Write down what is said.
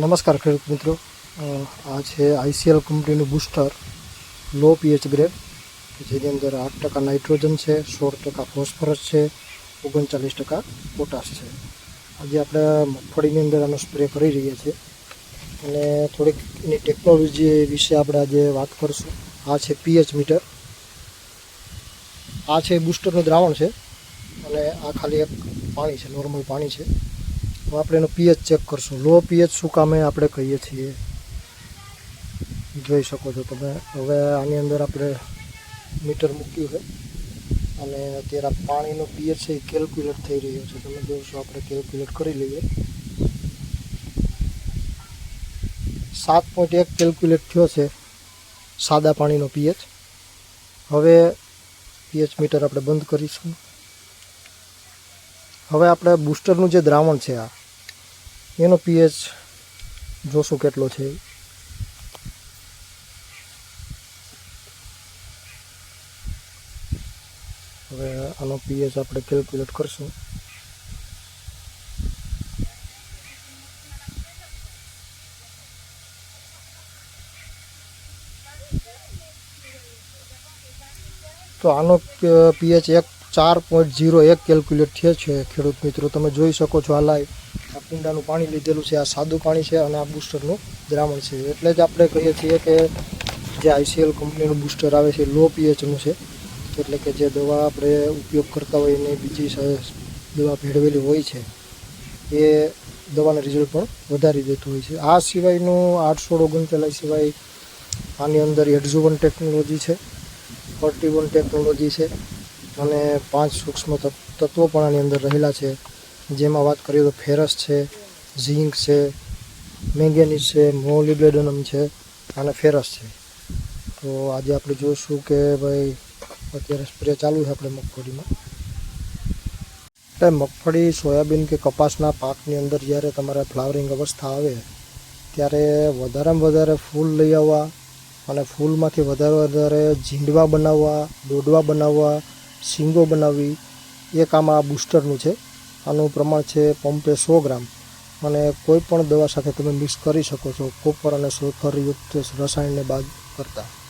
નમસ્કાર ખેડૂત મિત્રો. આ છે આઈસીએલ કંપનીનું બુસ્ટર લો પીએચ ગ્રેડ જેની અંદર આઠ ટકા નાઇટ્રોજન છે, સોળ ટકા ફોસ્ફરસ છે, ઓગણચાલીસ ટકા પોટાશ છે. આજે આપણે મગફળીની અંદર આનો સ્પ્રે કરી રહ્યા છીએ. અને થોડીક એની ટેકનોલોજી વિશે આપણે આજે વાત કરીશું. આ છે પીએચ મીટર. આ છે બુસ્ટરનું દ્રાવણ છે. અને આ ખાલી એક પાણી છે, નોર્મલ પાણી છે. હવે આપણે એનો પીએચ ચેક કરશું. લો પીએચ શું કામે આપણે કહીએ છીએ? જોઈ શકો છો તમે. હવે આની અંદર આપણે મીટર મૂક્યું છે. અને અત્યારે પાણીનો પીએચ છે એ કેલ્ક્યુલેટ થઈ રહ્યો છે. તમે જોશો આપણે કેલ્ક્યુલેટ કરી લઈએ. સાત પોઈન્ટ એક કેલ્ક્યુલેટ થયો છે સાદા પાણીનો પીએચ હવે પીએચ મીટર આપણે બંધ કરીશું. હવે આપણે બૂસ્ટરનું જે દ્રાવણ છે આ એનો પીએચ જોશું કેટલો છે. હવે આનો પીએચ આપણે કેલ્ક્યુલેટ કરશું. તો આનો પીએચ એક ચાર પોઈન્ટ ઝીરો એક કેલ્ક્યુલેટ થયો છે, ખેડૂત મિત્રો. તમે જોઈ શકો છો આ લાઈવ આ કુંડાનું પાણી લીધેલું છે, આ સાદું પાણી છે અને આ બૂસ્ટરનું દ્રાવણ છે. એટલે જ આપણે કહીએ છીએ કે જે આઈસીએલ કંપનીનું બૂસ્ટર આવે છે, લો પીએચનું છે. એટલે કે જે દવા આપણે ઉપયોગ કરતા હોય એની બીજી દવા ભેળવેલી હોય છે, એ દવાના રિઝલ્ટ પણ વધારી દેતું હોય છે. આ સિવાયનું આઠસો ઓગણચાલીસ સિવાય આની અંદર એડઝુવન ટેકનોલોજી છે ફોર્ટી વન ટેકનોલોજી છે અને પાંચ સૂક્ષ્મ તત્- તત્વો પણ આની અંદર રહેલા છે. જેમાં વાત કરીએ તો ફેરસ છે, ઝીંક છે, મેંગેનીઝ છે મોલિબ્લેડનમ છે અને ફેરસ છે. તો આજે આપણે જોઈશું કે ભાઈ અત્યારે સ્પ્રે ચાલુ છે આપણે મગફળીમાં. એટલે મગફળી, સોયાબીન કે કપાસના પાકની અંદર જ્યારે તમારે ફ્લાવરિંગ અવસ્થા આવે, ત્યારે વધારેમાં વધારે ફૂલ લઈ આવવા અને ફૂલમાંથી વધારે વધારે ઝીંડવા બનાવવા, દોડવા બનાવવા, શીંગો બનાવવી, એ કામ આ બૂસ્ટરનું છે. આનું પ્રમાણ છે પંપે સો ગ્રામ. અને કોઈ પણ દવા સાથે તમે મિક્સ કરી શકો છો, કોપર અને સલ્ફરયુક્ત રસાયણને બાદ કરતાં.